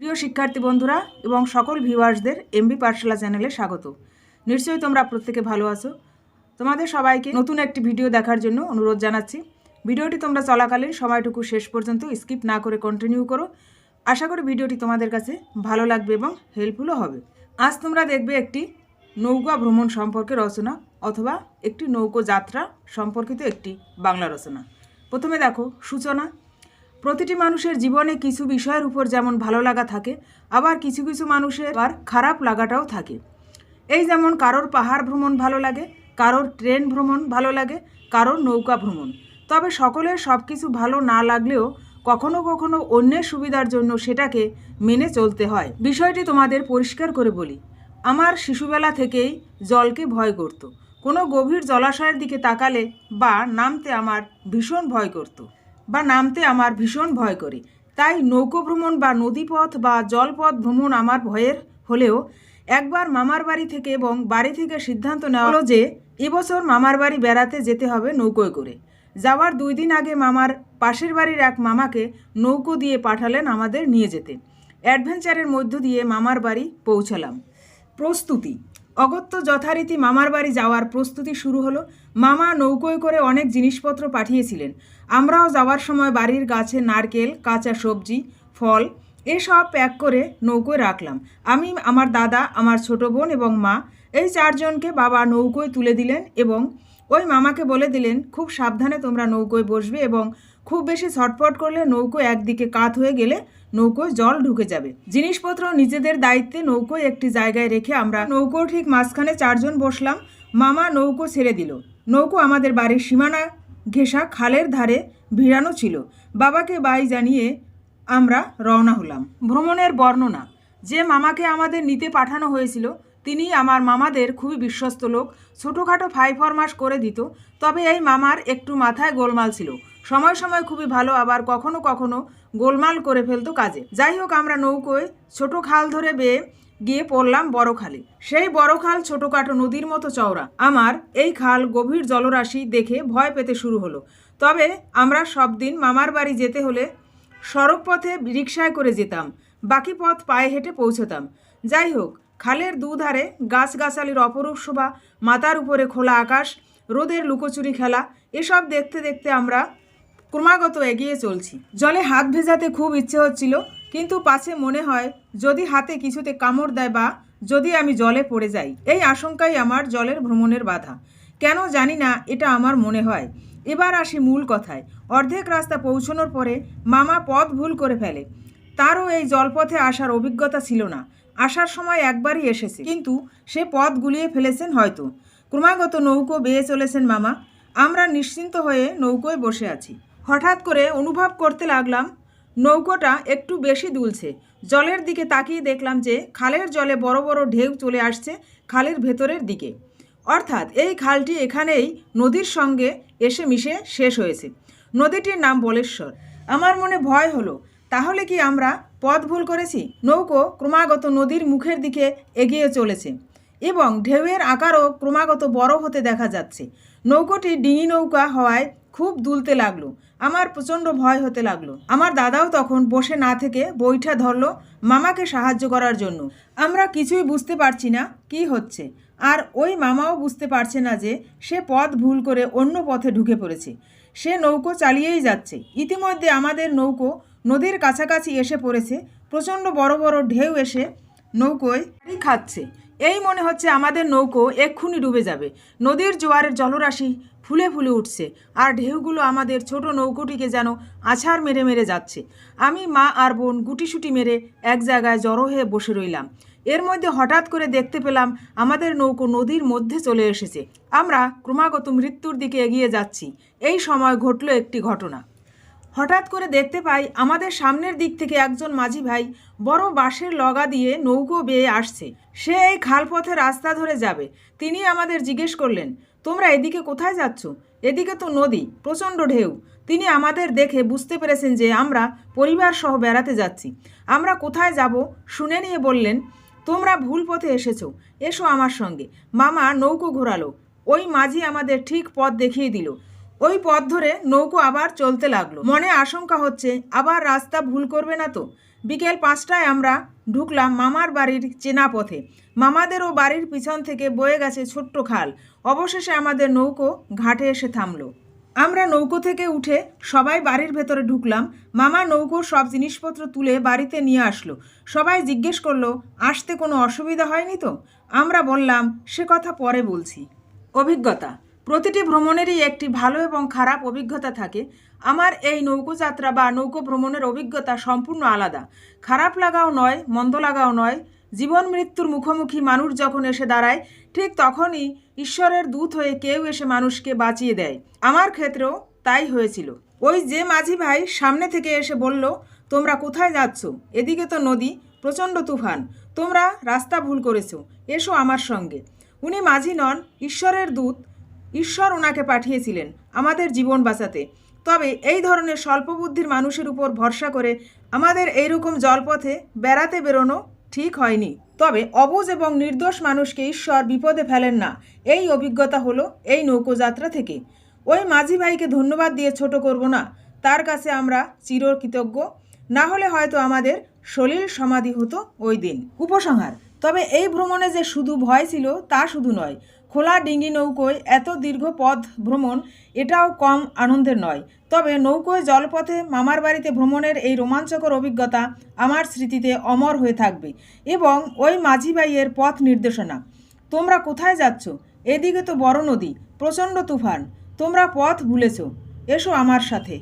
প্রিয় শিক্ষার্থী বন্ধুরা এবং সকল ভিউয়ার্সদের এমবি পাঠশালা চ্যানেলে স্বাগত। নিশ্চয়ই তোমরা প্রত্যেকে ভালো আছো। তোমাদের সবাইকে নতুন একটি ভিডিও দেখার জন্য অনুরোধ জানাচ্ছি। ভিডিওটি তোমরা চলাকালীন সময়টুকু শেষ পর্যন্ত স্কিপ না করে কন্টিনিউ করো। আশা করি ভিডিওটি তোমাদের কাছে ভালো লাগবে এবং হেল্পফুলও হবে। আজ তোমরা দেখবে একটি নৌকা ভ্রমণ সম্পর্কে রচনা অথবা একটি নৌকো যাত্রা সম্পর্কিত একটি বাংলা রচনা। প্রথমে দেখো সূচনা। প্রতিটি মানুষের জীবনে কিছু বিষয়ের উপর যেমন ভালো লাগা থাকে, আবার কিছু কিছু মানুষের আবার খারাপ লাগাটাও থাকে। এই যেমন কারোর পাহাড় ভ্রমণ ভালো লাগে, কারোর ট্রেন ভ্রমণ ভালো লাগে, কারোর নৌকা ভ্রমণ। তবে সকলের সব কিছু ভালো না লাগলেও কখনো কখনো অন্যের সুবিধার জন্য সেটাকে মেনে চলতে হয়। বিষয়টি তোমাদের পরিষ্কার করে বলি। আমার শিশুবেলা থেকেই জলকে ভয় করত। কোনো গভীর জলাশয়ের দিকে তাকালে বা নামতে আমার ভীষণ ভয় করতো। বা নামতে আমার ভীষণ ভয় করে। তাই নৌকো ভ্রমণ বা নদীপথ বা জলপথ ভ্রমণ আমার ভয়ের হলেও একবার মামার বাড়ি থেকে এবং বাড়ি থেকে সিদ্ধান্ত নেওয়া হলো যে এবছর মামার বাড়ি বেড়াতে যেতে হবে নৌকোয় করে। যাওয়ার দুই দিন আগে মামার পাশের বাড়ির এক মামাকে নৌকো দিয়ে পাঠালেন আমাদের নিয়ে যেতে। অ্যাডভেঞ্চারের মধ্য দিয়ে মামার বাড়ি পৌঁছালাম। প্রস্তুতি অগত্য যথারীতি মামার বাড়ি যাওয়ার প্রস্তুতি শুরু হলো। মামা নৌকোয় করে অনেক জিনিসপত্র পাঠিয়েছিলেন। আমরাও যাওয়ার সময় বাড়ির গাছে নারকেল, কাঁচা সবজি, ফল এসব প্যাক করে নৌকোয় রাখলাম। আমি, আমার দাদা, আমার ছোট বোন এবং মা এই চারজনকে বাবা নৌকোয় তুলে দিলেন এবং ওই মামাকে বলে দিলেন, খুব সাবধানে তোমরা নৌকোয় বসবে এবং খুব বেশি ছটফট করলে নৌকো একদিকে কাত হয়ে গেলে নৌকোয় জল ঢুকে যাবে। জিনিসপত্র নিজেদের দায়িত্বে নৌকোয় একটি জায়গায় রেখে আমরা নৌকো ঠিক মাঝখানে চারজন বসলাম। মামা নৌকো ছেড়ে দিল। নৌকো আমাদের বাড়ির সীমানা ঘেঁষা খালের ধারে ভিড়ানো ছিল। বাবাকে বাই জানিয়ে আমরা রওনা হলাম। ভ্রমণের বর্ণনা, যে মামাকে আমাদের নিতে পাঠানো হয়েছিল তিনি আমার মামাদের খুবই বিশ্বস্ত লোক। ছোটোখাটো ফাই ফরমাস করে দিত, তবে এই মামার একটু মাথায় গোলমাল ছিল। সময় সময় খুবই ভালো, আবার কখনো কখনো গোলমাল করে ফেলতো কাজে। যাই হোক, আমরা নৌকোয় ছোট খাল ধরে বেয়ে গিয়ে পড়লাম বড় খালে। সেই বড় খাল ছোটোখাটো নদীর মতো চওড়া। আমার এই খাল গভীর জলরাশি দেখে ভয় পেতে শুরু হলো। তবে আমরা সব দিন মামার বাড়ি যেতে হলে সড়ক পথে রিকশায় করে যেতাম। বাকি পথ পায়ে হেঁটে পৌঁছতাম। যাই হোক খালের দুধারে গাছগাছালির অপরূপ শোভা, মাথার উপরে খোলা আকাশ, রোদের লুকোচুরি খেলা, এসব দেখতে দেখতে আমরা ক্রমাগত এগিয়ে চলছি। জলে হাত ভেজাতে খুব ইচ্ছে হচ্ছিল, কিন্তু পাছে মনে হয় যদি হাতে কিছুতে কামড় দেয় বা যদি আমি জলে পড়ে যাই, এই আশঙ্কাই আমার জলের ভ্রমণের বাধা। কেন জানি না, এটা আমার মনে হয়। এবার আসি মূল কথায়। অর্ধেক রাস্তা পৌঁছানোর পরে মামা পথ ভুল করে ফেলে। তারও এই জলপথে আসার অভিজ্ঞতা ছিল না। আসার সময় একবারই এসেছে। কিন্তু সে পথ গুলিয়ে ফেলেছেন হয়তো। ক্রমাগত নৌকো বেয়ে চলেছেন মামা। আমরা নিশ্চিন্ত হয়ে নৌকোয় বসে আছি। হঠাৎ করে অনুভব করতে লাগলাম, নৌকোটা একটু বেশি দুলছে। জলের দিকে তাকিয়ে দেখলাম যে খালের জলে বড় বড় ঢেউ চলে আসছে খালের ভেতরের দিকে। অর্থাৎ এই খালটি এখানেই নদীর সঙ্গে এসে মিশে শেষ হয়েছে। নদীটির নাম বলেশ্বর। আমার মনে ভয় হলো, তাহলে কি আমরা পথ ভুল করেছি, নৌকো ক্রমাগত নদীর মুখের দিকে এগিয়ে চলেছে এবং ঢেউয়ের আকারও ক্রমাগত বড় হতে দেখা যাচ্ছে। নৌকোটি ডিঙি নৌকা হওয়ায় খুব দুলতে লাগল, আমার প্রচণ্ড ভয় হতে লাগল। আমার দাদাও তখন বসে না থেকে বইটা ধরলো মামাকে সাহায্য করার জন্য। আমরা কিছুই বুঝতে পারছি না কি হচ্ছে, আর ওই মামাও বুঝতে পারছে না যে সে পথ ভুল করে অন্য পথে ঢুকে পড়েছে। সে নৌকো চালিয়েই যাচ্ছে। ইতিমধ্যে আমাদের নৌকো নদীর কাছাকাছি এসে পড়েছে, প্রচণ্ড বড় বড় ঢেউ এসে নৌকোয় খাচ্ছে। এই মনে হচ্ছে আমাদের নৌকো এক্ষুনি ডুবে যাবে। নদীর জোয়ারের জলরাশি ফুলে ফুলে উঠছে আর ঢেউগুলো আমাদের ছোট নৌকোটিকে যেন আছাড় মেরে মেরে যাচ্ছে। আমি মা আর বোন গুটিসুটি মেরে এক জায়গায় জড়ো হয়ে বসে রইলাম। এর মধ্যে হঠাৎ করে দেখতে পেলাম আমাদের নৌকো নদীর মধ্যে চলে এসেছে। আমরা ক্রমাগত মৃত্যুর দিকে এগিয়ে যাচ্ছি। এই সময় ঘটল একটি ঘটনা। হঠাৎ করে দেখতে পাই আমাদের সামনের দিক থেকে একজন মাঝি ভাই বড় বাঁশের লগা দিয়ে নৌকো বেয়ে আসছে। সে এই খালপথে রাস্তা ধরে যাবে। তিনি আমাদের জিজ্ঞেস করলেন, তোমরা এদিকে কোথায় যাচ্ছ? এদিকে তো নদী, প্রচণ্ড ঢেউ। তিনি আমাদের দেখে বুঝতে পেরেছেন যে আমরা পরিবার সহ বেড়াতে যাচ্ছি। আমরা কোথায় যাব শুনে নিয়ে বললেন, তোমরা ভুল পথে এসেছ। এসো আমার সঙ্গে। মামা নৌকো ঘোরালো। ওই মাঝি আমাদের ঠিক পথ দেখিয়ে দিল। ওই পথ ধরে নৌকো আবার চলতে লাগল। মনে আশঙ্কা হচ্ছে, আবার রাস্তা ভুল করবে না তো? বিকেল পাঁচটায় আমরা ঢুকলাম মামার বাড়ির চেনা পথে। মামাদেরও বাড়ির পিছন থেকে বয়ে গেছে ছোট্ট খাল। অবশেষে আমাদের নৌকো ঘাটে এসে থামলো। আমরা নৌকো থেকে উঠে সবাই বাড়ির ভেতরে ঢুকলাম। মামা নৌকোর সব জিনিসপত্র তুলে বাড়িতে নিয়ে আসলো। সবাই জিজ্ঞেস করল, আসতে কোনো অসুবিধা হয়নি তো? আমরা বললাম, সে কথা পরে বলছি। অভিজ্ঞতা প্রতিটি ভ্রমণেরই একটি ভালো এবং খারাপ অভিজ্ঞতা থাকে। আমার এই নৌকোযাত্রা বা নৌকো ভ্রমণের অভিজ্ঞতা সম্পূর্ণ আলাদা। খারাপ লাগাও নয়, মন্দ লাগাও নয়। জীবন মৃত্যুর মুখোমুখি মানুষ যখন এসে দাঁড়ায়, ঠিক তখনই ঈশ্বরের দূত হয়ে কেউ এসে মানুষকে বাঁচিয়ে দেয়। আমার ক্ষেত্রেও তাই হয়েছিল। ওই যে মাঝি ভাই সামনে থেকে এসে বলল, তোমরা কোথায় যাচ্ছ? এদিকে তো নদী, প্রচণ্ড তুফান। তোমরা রাস্তা ভুল করেছ। এসো আমার সঙ্গে। উনি মাঝি নন, ঈশ্বরের দূত। ঈশ্বর ওনাকে পাঠিয়েছিলেন আমাদের জীবন বাঁচাতে। তবে এই ধরনের স্বল্পবুদ্ধির মানুষের উপর ভরসা করে আমাদের এইরকম জলপথে বেড়াতে বেরোনো ঠিক হয়নি। তবে অবুজ এবং নির্দোষ মানুষকে ঈশ্বর বিপদে ফেলেন না। এই অভিজ্ঞতা হলো এই নৌকোযাত্রা থেকে। ওই মাঝি ভাইকে ধন্যবাদ দিয়ে ছোট করব না। তার কাছে আমরা চিরকৃতজ্ঞ। না হলে হয়তো আমাদের সলিল সমাধি হতো ওই দিন। উপসংহার, তবে এই ভ্রমণে যে শুধু ভয় ছিল তা শুধু নয় খোলা ডিঙ্গি নৌকোয় এত দীর্ঘ পথ ভ্রমণ, এটাও কম আনন্দের নয়। তবে নৌকোয় জলপথে মামার বাড়িতে ভ্রমণের এই রোমাঞ্চকর অভিজ্ঞতা আমার স্মৃতিতে অমর হয়ে থাকবে এবং ওই মাঝি ভাইয়ের পথ নির্দেশনা। তোমরা কোথায় যাচ্ছ? এদিকে তো বড় নদী, প্রচণ্ড তুফান। তোমরা পথ ভুলেছ। এসো আমার সাথে।